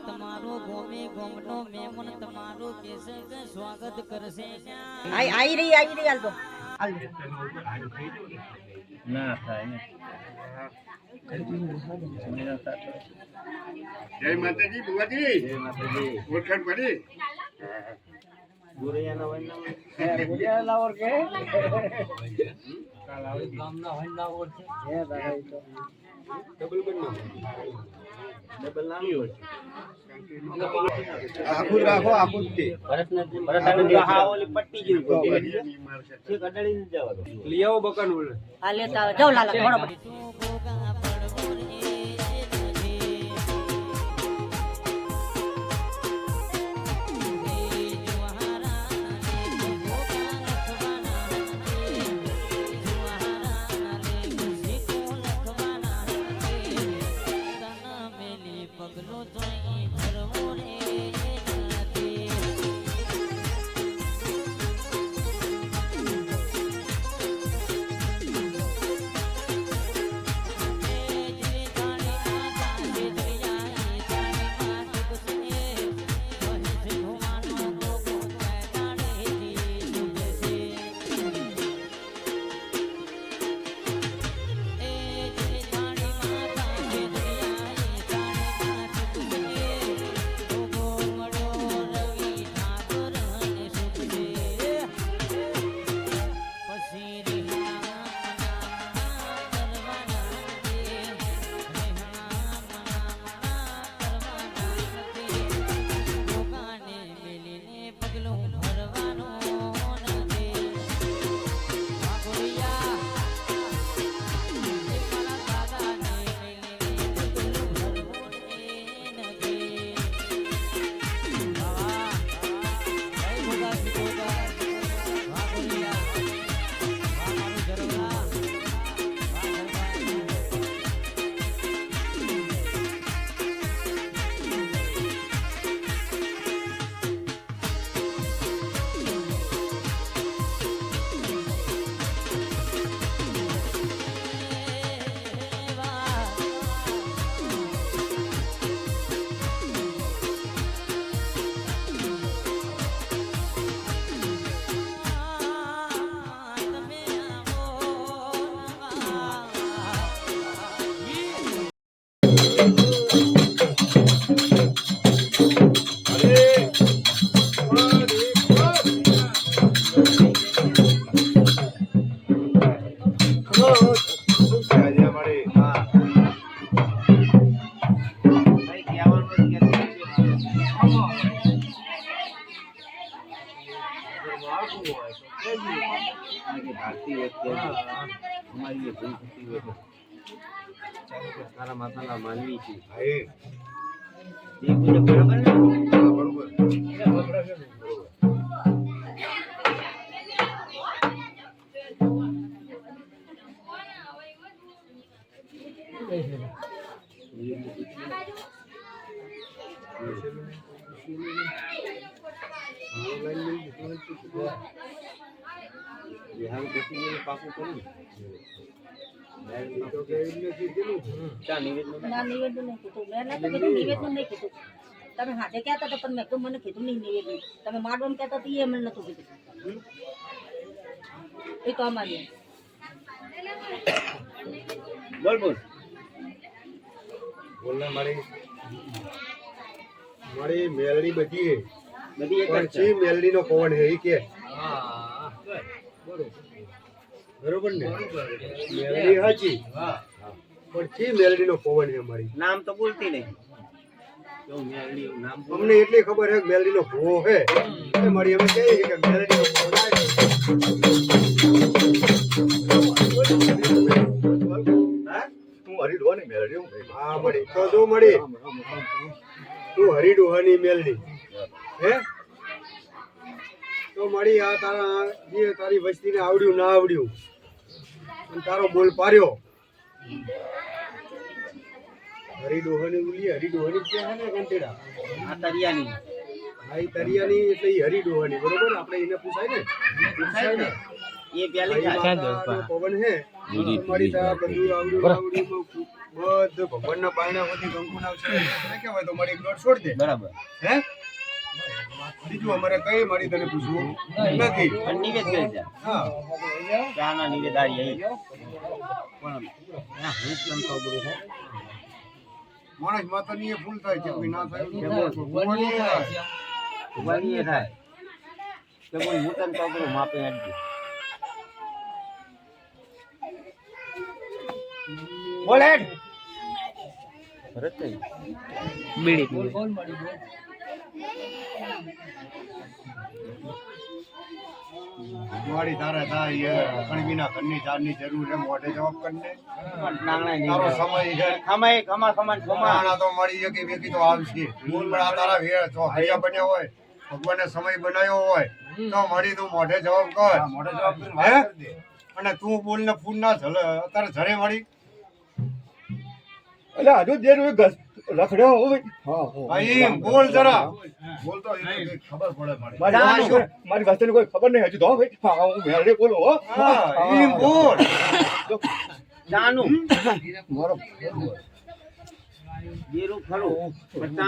તમારું ગોમે ગોમનો મેમન તમારું કેસે કે સ્વાગત કરશે આઈ આઈ રહી આઈ રહી હાલ તો ના થાય ને. જય માતાજી બુવાજી જય માતાજી. ઓળખાણ પડી? ગુરૈયાના વન ડબલ નામી હોય આખું રાખો આખું જ તે હા ઓલી પટ્ટી જેવી પટ્ટી છેક અડાડીને જ જવા લઈ આવો બકાન બોલે આ લેતા આવો. લાલા તારા માતાના માનવી છે બરાબર ને પછી પાકું કરું ના નિવેદન નહીં કીધું. મેં ના કીધું નિવેદન નહીં કીધું. તમે હાથે કહેતા હતા પણ મેં તો મને કીધું નહીં નિવેદન. તમે મારવાનું કહેતા હતા એ મને નતું કીધું. એ તો અમારી બોલ બોલ. બોલને મારી. મારી મેલડી બધી. બધી એક પણ છે. મેલડી નો પવન હે કે. બરોબર ને? મેલડી હાચી. પણ ચી મેલડી નો પવન છે મારી નામ તો બોલતી નહીં. અમને એટલી ખબર છે કે મેલડી નો ભો હે એ મારી અમે કહીએ કે મેલડી નો હા? મળી. તો જો મળી. તું હરિડોહાની મેલડી. હે? તો મળી આ તારા જે તારી વસ્તીને આવડ્યું ના આવડ્યું. અને તારો બોલ પાર્યો હરિડોહાની ઉલી હરિડોહાની કે છે ને કંટેડા આ તરિયાની. આ તરિયાની એટલે હરિડોહાની બરોબર? આપણે એને પૂછાય ને? પૂછાય ને. એ પેલી થાય પવન હે તમારી તા બધું આવડું આવડું બધું ભગવાનના બાયણા બધી કંકુના છે. તને કહેવાય તો મારી એક છોડ દે. બરાબર. હે? બીજું અમારે કઈ મળી તને પૂછવું નથી. નિવેદ કરી દે હા. ચાના નિવેદ આવી પણ ના હું કેમ કહું બધું. છે માણસ માતાની એ ફૂલ થાય છે કોઈ ના થાય? બોલ. એ થાય. કે કોઈ હું તને કહું બધું માપે આપજો. બોલ ભરત નહીં મારી તારે થાય કણબીના ઘરની ચારની જરૂર છે મોઢે જવાબ કરીને તારો સમય છે. સમય ખમા ખમા. ખમા તો મળી શકે વેકી તો આવશે. પણ આ તારા વેર તો હૈયા બન્યો હોય ભગવાને સમય બનાવ્યો હોય તો મળી તું મોઢે જવાબ કર. મોઢે જવાબ હે? અને તું બોલ ને ફૂલ ના ઝલે અત્યારે ઝરે મળી એટલે હજુ જે રખડ્યો હોય હા બોલ જરા. બોલતો ખબર પડે મારી. મારી વસ્તુની કોઈ ખબર નહીં હજી તો ભાઈ. હા હું મેળે બોલો હો. હા એમ બોલ. જાનુ મારો જીરું ખરું પણ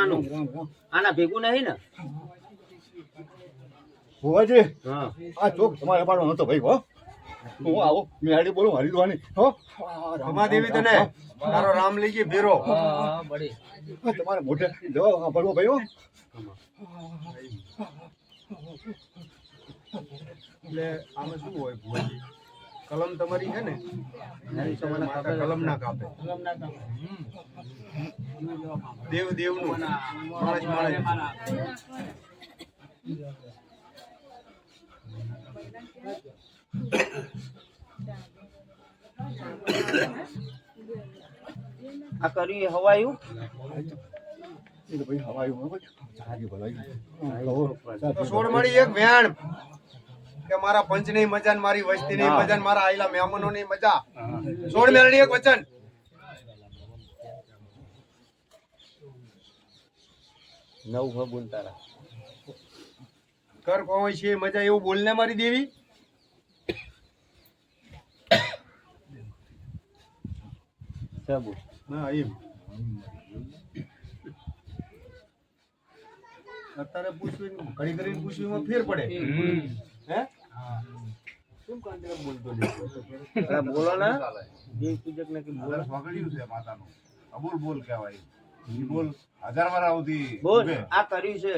આના ભેગું નહીં ને? ભુવાજી હા. આ ચોક તમારે પાડવાનો હતો ભાઈ હો. હું આવું? મેળી બોલું હરિદ્વાની હો? રમાદેવી તને. તારો રામ. લઈ ગઈ ભેરો. તમારે મોઢે જો ભરવો ભાઈ હો એટલે આમાં શું હોય ભુવાજી? કલમ તમારી છે ને? માતા કલમ ના કાપે. દેવ દેવનું. માણસ માણસ. આ કર્યું એ હવાયું એ તો ભાઈ હવાયું ભલાઈ સોળ મળી એક વેણ. કે મારા પંચની મજા ને મારી વસ્તી ની. મજા ને મારા આયેલા મહેમાનો ની મજા સોળ મેળડી એક વચન. નવ ભગુન તારા કર કોઈ છે મજા એવું બોલને મારી દેવી? સબુ. એમ અત્યારે પૂછવી ઘડી ઘડી પૂછ્યું ફેર પડે. હે? શું બોલતો બોલો ને. દેવ પૂજક ને કે બોલો. વગડ્યું છે માતાનું. અબુલ બોલ કહેવાય. ઈ બોલ હજાર વાર આવતી. બોલ આ કર્યું છે.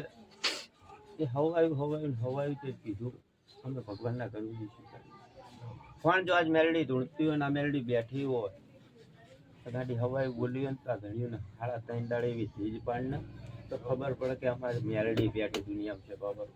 એ હવાયું હવાયું હવાયું તે કીધું. અમે ભગવાનના કર્યું છે પણ જો આજ મેલડી ધૂણતી હોય ને આ મેલડી બેઠી હોય ગાડી હવાઈ બોલી ને તો આ ને સાડા ત્રણ દાડે એવી ધીજ પાડ ને તો ખબર પડે કે અમારે મેરડી બેઠી દુનિયામાં છે બાબા